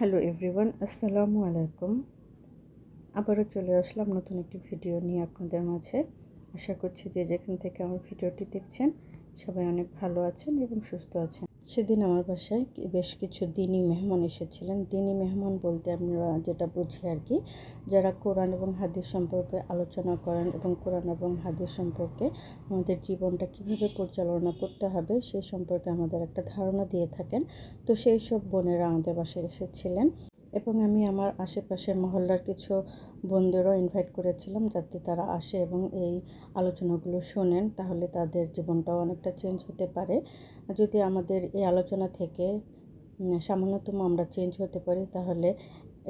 Hello everyone আসসালামু আলাইকুম আবারও চলে আসলাম নতুন একটি ভিডিও নিয়ে আপনাদের মাঝে। আশা করছি যে যেখান থেকে আমার ভিডিওটি দেখছেন, সবাই অনেক ভালো আছেন এবং সুস্থ আছেন। সেদিন আমার বাসায় বেশ কিছু দিনী মেহমান এসেছিলেন। দিনী মেহমান বলতে আমরা যেটা বুঝি আর কি, যারা কোরআন এবং হাদিস সম্পর্কে আলোচনা করেন এবং কোরআন এবং হাদিস সম্পর্কে আমাদের জীবনটা কীভাবে পরিচালনা করতে হবে সেই সম্পর্কে আমাদের একটা ধারণা দিয়ে থাকেন। তো সেই সব বোনেরা আমাদের বাসায় এসেছিলেন। এবং আমি আমার আশেপাশের মহল্লার কিছু বন্ধুরও ইনভাইট করেছিলাম যাতে তারা আসে এবং এই আলোচনাগুলো শোনেন, তাহলে তাদের জীবনটাও অনেকটা চেঞ্জ হতে পারে। যদি আমাদের এই আলোচনা থেকে সামান্যতম আমরা চেঞ্জ হতে পারি, তাহলে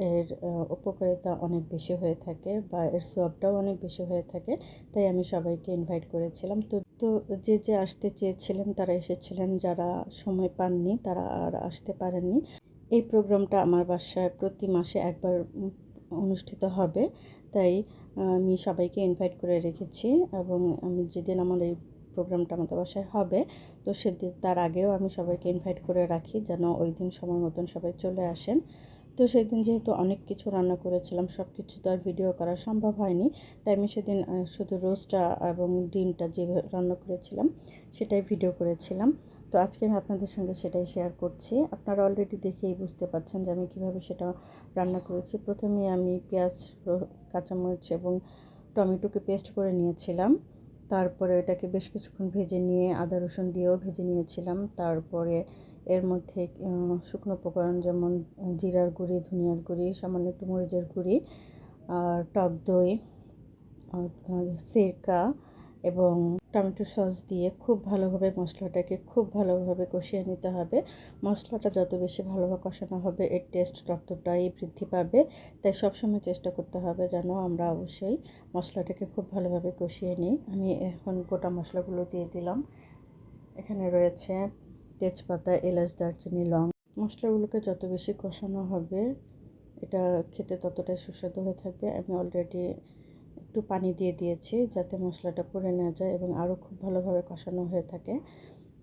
এর উপকারিতা অনেক বেশি হয়ে থাকে বা এর সোয়াবটাও অনেক বেশি হয়ে থাকে। তাই আমি সবাইকে ইনভাইট করেছিলাম। তো তো যে যে আসতে চেয়েছিলেন, তারা এসেছিলেন। যারা সময় পাননি, তারা আর আসতে পারেননি। এই প্রোগ্রামটা আমার বাসায় প্রতি মাসে একবার অনুষ্ঠিত হবে। তাই আমি সবাইকে ইনভাইট করে রেখেছি এবং আমি যেদিন আমার এই প্রোগ্রামটা আমাদের বাসায় হবে, তো সেদিন, তার আগেও আমি সবাইকে ইনভাইট করে রাখি যেন ওই দিন সময় মতন সবাই চলে আসেন। তো সেদিন যেহেতু অনেক কিছু রান্না করেছিলাম সব কিছু তো আর ভিডিও করা সম্ভব হয়নি, তাই আমি সেদিন শুধু রোস্টটা এবং ডিমটা যে রান্না করেছিলাম, সেটাই ভিডিও করেছিলাম। তো আজকে আমি আপনাদের সঙ্গে সেটাই শেয়ার করছি। আপনারা অলরেডি দেখেই বুঝতে পারছেন যে আমি কীভাবে সেটা রান্না করেছি। প্রথমে আমি পেঁয়াজ কাঁচামরিচ এবং টমেটোকে পেস্ট করে নিয়েছিলাম। তারপরে এটাকে বেশ কিছুক্ষণ ভেজে নিয়ে আদা, রসুন দিয়েও ভেজে নিয়েছিলাম। তারপরে এর মধ্যে শুকনো উপকরণ যেমন জিরার গুঁড়ি, ধনিয়ার গুঁড়ি, সামান্য একটু মরিচের গুঁড়ি, আর টক দই সিরকা এবং টমেটো সস দিয়ে খুব ভালোভাবে মশলাটাকে খুব ভালোভাবে কষিয়ে নিতে হবে। মশলাটা যত বেশি ভালোভাবে কষানো হবে, এর টেস্ট ততটাই বৃদ্ধি পাবে। তাই সবসময় চেষ্টা করতে হবে যেন আমরা অবশ্যই মশলাটাকে খুব ভালোভাবে কষিয়ে নিই। আমি এখন গোটা মশলাগুলো দিয়ে দিলাম। এখানে রয়েছে তেজপাতা, এলাচ, দারচিনি, লং। মশলাগুলোকে যত বেশি কষানো হবে, এটা খেতে ততটাই সুস্বাদু হয়ে থাকবে। আমি অলরেডি একটু পানি দিয়ে দিয়েছি যাতে মশলাটা পুড়ে না যায় এবং আরও খুব ভালোভাবে কষানো হয়ে থাকে।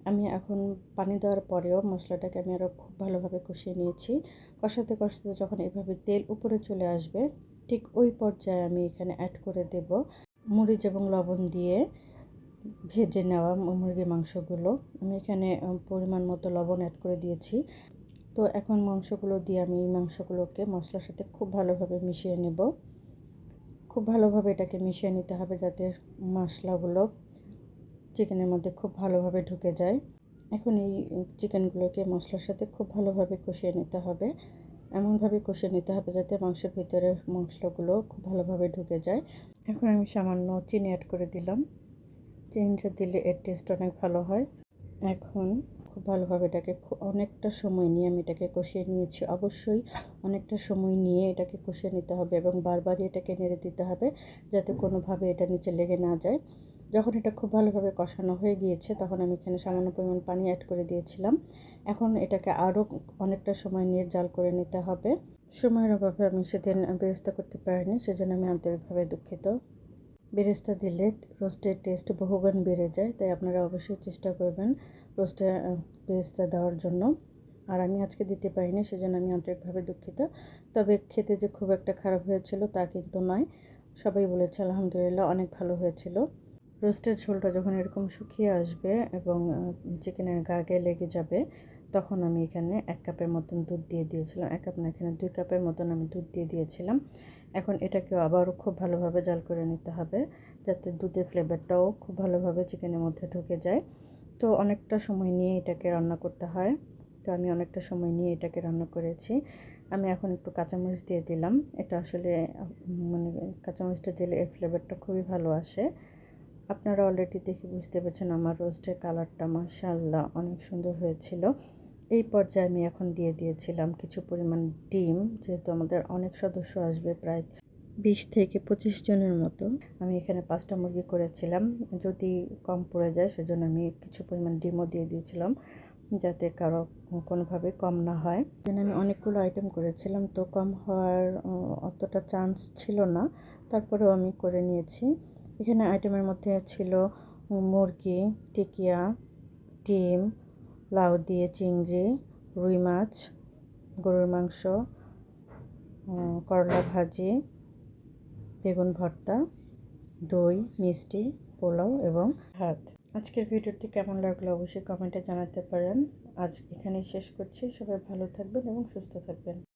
আমি এখন পানি দেওয়ার পরেও মশলাটাকে আমি আরও খুব ভালোভাবে কষিয়ে নিয়েছি। কষাতে কষাতে যখন এভাবে তেল উপরে চলে আসবে, ঠিক ওই পর্যায়ে আমি এখানে অ্যাড করে দেব মরিচ এবং লবণ দিয়ে ভেজে নেওয়া মুরগির মাংসগুলো। আমি এখানে পরিমাণ মতো লবণ অ্যাড করে দিয়েছি। তো এখন মাংসগুলো দিয়ে আমি এই মাংসগুলোকে মশলার সাথে খুব ভালোভাবে মিশিয়ে নেব। খুব ভালোভাবে এটাকে মিশিয়ে নিতে হবে যাতে মশলাগুলো চিকেনের মধ্যে খুব ভালোভাবে ঢুকে যায়। এখন এই চিকেনগুলোকে মশলার সাথে খুব ভালোভাবে কষিয়ে নিতে হবে। এমনভাবে কষিয়ে নিতে হবে যাতে মাংসের ভিতরে মশলাগুলো খুব ভালোভাবে ঢুকে যায়। এখন আমি সামান্য চিনি অ্যাড করে দিলাম। চিনিটা দিলে এর টেস্ট অনেক ভালো হয়। এখন খুব ভালোভাবে এটাকে অনেকটা সময় নিয়ে আমি এটাকে কষিয়ে নিয়েছি। অবশ্যই অনেকটা সময় নিয়ে এটাকে কষিয়ে নিতে হবে এবং বারবারই এটাকে নেড়ে দিতে হবে যাতে কোনোভাবে এটা নিচে লেগে না যায়। যখন এটা খুব ভালোভাবে কষানো হয়ে গিয়েছে তখন আমি এখানে সামান্য পরিমাণ পানি অ্যাড করে দিয়েছিলাম। এখন এটাকে আরও অনেকটা সময় নিয়ে জাল করে নিতে হবে। সময়ের অভাবে আমি সেদিন ব্যবস্থা করতে পারিনি, সেজন্য আমি আন্তরিকভাবে দুঃখিত। বেরেস্তা দিলে রোস্টের টেস্ট বহুগুণ বেড়ে যায়, তাই আপনারা অবশ্যই চেষ্টা করবেন রোস্টে বেরেস্তা দেওয়ার জন্য। আর আমি আজকে দিতে পারিনি, সেজন্য আমি আন্তরিকভাবে দুঃখিত। তবে খেতে যে খুব একটা খারাপ হয়েছিল তা কিন্তু নয়। সবাই বলেছে, আলহামদুলিল্লাহ, অনেক ভালো হয়েছিল। রোস্টের ঝোলটা যখন এরকম শুকিয়ে আসবে এবং চিকেনের গা গায়ে লেগে যাবে, তখন আমি এখানে এক কাপের মতন দুধ দিয়ে দিয়েছিলাম। এক কাপ না, এখানে দুই কাপের মতন আমি দুধ দিয়ে দিয়েছিলাম। এখন এটাকে আবারও খুব ভালোভাবে জাল করে নিতে হবে, যাতে দুধের ফ্লেভারটাও খুব ভালোভাবে চিকেনের মধ্যে ঢুকে যায়। তো অনেকটা সময় নিয়ে এটাকে রান্না করতে হয়। তো আমি অনেকটা সময় নিয়ে এটাকে রান্না করেছি। আমি এখন একটু কাঁচামরিচ দিয়ে দিলাম। এটা আসলে মানে কাঁচামরিচটা দিলে এর ফ্লেভারটা খুবই ভালো আসে। আপনারা অলরেডি দেখে বুঝতে পারছেন আমার রোস্টের কালারটা মাশাল্লাহ অনেক সুন্দর হয়েছিল। এই পর্যায়ে আমি এখন দিয়ে দিয়েছিলাম কিছু পরিমাণ ডিম, যেহেতু আমাদের অনেক সদস্য আসবে প্রায় বিশ থেকে পঁচিশ জনের মতো। আমি এখানে পাঁচটা মুরগি করেছিলাম। যদি কম পড়ে যায়, সেজন্য আমি কিছু পরিমাণ ডিমও দিয়ে দিয়েছিলাম, যাতে কারও কোনোভাবে কম না হয়। যেন আমি অনেকগুলো আইটেম করেছিলাম, তো কম হওয়ার অতটা চান্স ছিল না। তারপরেও আমি করে নিয়েছি। এখানে আইটেমের মধ্যে ছিল মুরগি, টিকিয়া, ডিম, লাউ দিয়ে চিংড়ি, রুই মাছ, গরুর মাংস করলা ভাজি বেগুন ভর্তা, দই, মিষ্টি, পোলাও এবং ভাত। আজকের ভিডিওটি কেমন লাগল অবশ্যই কমেন্টে জানাতে পারেন। আজ এখানেই শেষ করছি। সবাই ভালো থাকবেন এবং সুস্থ থাকবেন।